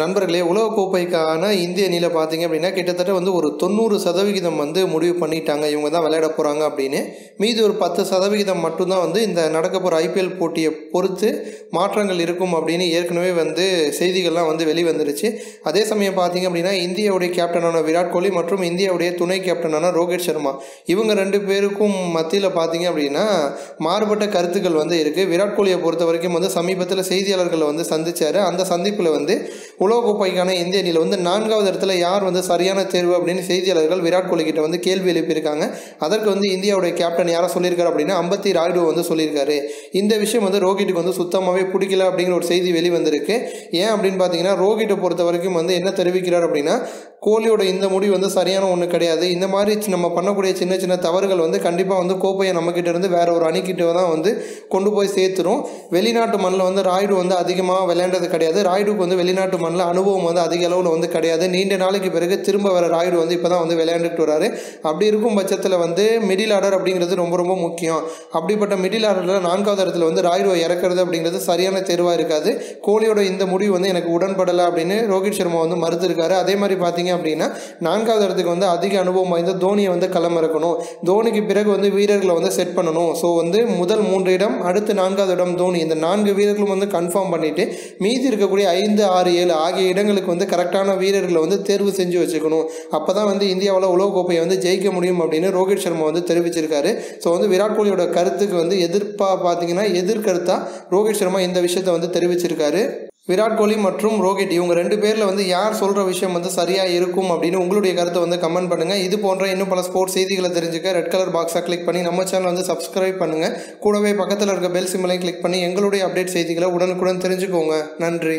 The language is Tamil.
நண்பர்களே உலகக்கோப்பைக்கான இந்திய அணியில் பார்த்தீங்க அப்படின்னா கிட்டத்தட்ட வந்து ஒரு தொண்ணூறு சதவிகிதம் வந்து முடிவு பண்ணிட்டாங்க. இவங்க தான் விளையாட போகிறாங்க அப்படின்னு. மீதி ஒரு பத்து சதவிகிதம் மட்டும்தான் வந்து இந்த நடக்க போகிற ஐபிஎல் போட்டியை பொறுத்து மாற்றங்கள் இருக்கும் அப்படின்னு ஏற்கனவே வந்து செய்திகள்லாம் வந்து வெளிவந்துருச்சு. அதே சமயம் பார்த்தீங்க அப்படின்னா இந்தியாவுடைய கேப்டனான விராட் கோலி மற்றும் இந்தியாவுடைய துணை கேப்டனான ரோஹித் சர்மா. இவங்க ரெண்டு பேருக்கும் மத்தியில் பார்த்தீங்க அப்படின்னா மாறுபட்ட கருத்துக்கள் வந்து இருக்குது விராட் கோலியை பொறுத்த வரைக்கும் வந்து சமீபத்தில் செய்தியாளர்களை வந்து சந்திச்சார். அந்த சந்திப்பில் வந்து உலகக்கோப்பைக்கான இந்திய அணியில் வந்து நான்காவது இடத்துல யார் வந்து சரியான தேர்வு அப்படின்னு செய்தியாளர்கள் விராட் கோலி கிட்ட வந்து கேள்வி எழுப்பியிருக்காங்க. அதற்கு வந்து இந்தியாவுடைய கேப்டன் யாரை சொல்லியிருக்காரு அப்படின்னா அம்பத்தி ராயுடு வந்து சொல்லியிருக்காரு. இந்த விஷயம் வந்து ரோஹிட்டுக்கு வந்து சுத்தமாகவே பிடிக்கல அப்படிங்கிற ஒரு செய்தி வெளிவந்திருக்கு. ஏன் அப்படின்னு பார்த்தீங்கன்னா ரோஹிட்டை பொறுத்த வரைக்கும் வந்து என்ன தெரிவிக்கிறார் அப்படின்னா கோலியோட இந்த முடிவு வந்து சரியான ஒன்று கிடையாது. இந்த மாதிரி நம்ம பண்ணக்கூடிய சின்ன சின்ன தவறுகள் வந்து கண்டிப்பாக வந்து கோப்பையை நம்மக்கிட்ட இருந்து வேற ஒரு அணிக்கிட்ட தான் வந்து கொண்டு போய் சேர்த்துரும். வெளிநாட்டு மண்ணில் வந்து ராயுடு வந்து அதிகமாக விளையாண்டது கிடையாது. ராய்டுக்கு வந்து வெளிநாட்டு மண்ணில் அனுபவம் வந்து அதிக அளவில் வந்து கிடையாது. நீண்ட நாளைக்கு பிறகு திரும்ப வர ராயுடு வந்து இப்போ தான் வந்து விளையாண்டுட்டு வராரு அப்படி இருக்கும் பட்சத்தில் வந்து மிடில் ஆர்டர் அப்படிங்கிறது ரொம்ப ரொம்ப முக்கியம். அப்படிப்பட்ட மிடில் ஆர்டரில் நான்காவது இடத்துல வந்து ராயுடுவை இறக்குறது அப்படிங்கிறது சரியான தேர்வாக இருக்காது. கோலியோட இந்த முடிவு வந்து எனக்கு உடன்படலை அப்படின்னு ரோஹித் சர்மா வந்து மறுத்துருக்காரு. அதே மாதிரி பார்த்தீங்க அப்படின்னா நான்காவது இடத்துக்கு வந்து அதிக அனுபவம் வாய்ந்த தோனியை வந்து களமிறக்கணும். தோனிக்கு பிறகு வந்து வீரர்களை வந்து செட் பண்ணணும். ஸோ வந்து முதல் மூன்று இடம் அடுத்து நான்காவது இடம் தோனி. இந்த நான்கு வீரர்களும் வந்து கன்ஃபார்ம் பண்ணிவிட்டு மீதி இருக்கக்கூடிய ஐந்து ஆறு ஏழு ஆகிய இடங்களுக்கு வந்து கரெக்டான வீரர்களை வந்து தேர்வு செஞ்சு வச்சுக்கணும். அப்போ தான் வந்து இந்தியாவில் உலகக்கோப்பையை வந்து ஜெயிக்க முடியும் அப்படின்னு ரோஹித் சர்மா வந்து தெரிவிச்சிருக்காரு. ஸோ வந்து விராட் கோலியோட கருத்துக்கு வந்து எதிர்ப்பாக பார்த்தீங்கன்னா எதிர்கருத்தாக ரோஹித் சர்மா இந்த விஷயத்தை வந்து தெரிவிச்சிருக்காரு. விராட் கோலி மற்றும் ரோஹித் இவங்க ரெண்டு பேரில் வந்து யார் சொல்கிற விஷயம் வந்து சரியாக இருக்கும் அப்படின்னு உங்களுடைய கருத்தை வந்து கமெண்ட் பண்ணுங்கள் இது போன்ற இன்னும் பல ஸ்போர்ட்ஸ் செய்திகளை தெரிஞ்சுக்க ரெட் கலர் பாக்ஸாக கிளிக் பண்ணி நம்ம சேனல் வந்து சப்ஸ்கிரைப் பண்ணுங்கள் கூடவே பக்கத்தில் இருக்க பெல் சிம்மலையும் கிளிக் பண்ணி எங்களுடைய அப்டேட் செய்திகளை உடனுக்குடன் தெரிஞ்சுக்கோங்க. நன்றி.